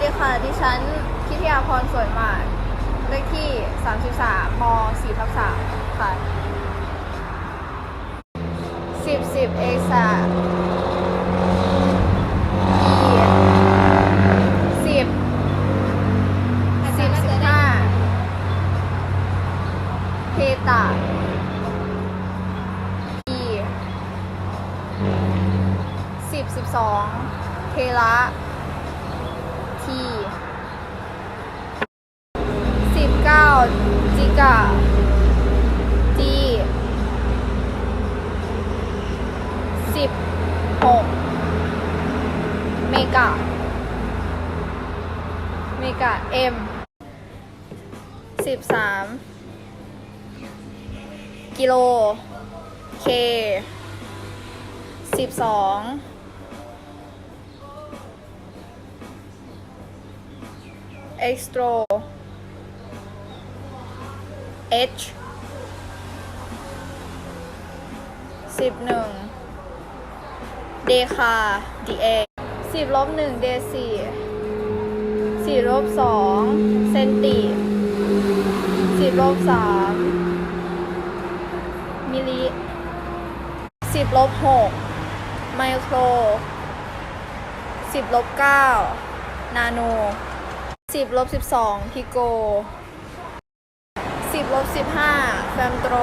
ดีค่ะ ดิฉันพิทยาพรสวยมากเลขที่ 33ม4ทับ3ค่ะ 10 10 เอกษาสิบสิบสิบห้าเพตาอีสิบสิบสองเทระ ที่ 19 จิกะจี 16 เมกะ เมกะ M 13 กิโล K 12 extro h สิบหนึ่ง เดคา d a สิบลบหนึ่งเดสี่สี่ลบสองเซนติสิบลบสามมิลลิสิบลบหกไมโครสิบลบเก้านาโน สิบลบสิบสองพิโกสิบลบสิบห้าแฟมโตร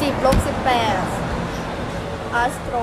สิบลบสิบแปดอัสโตร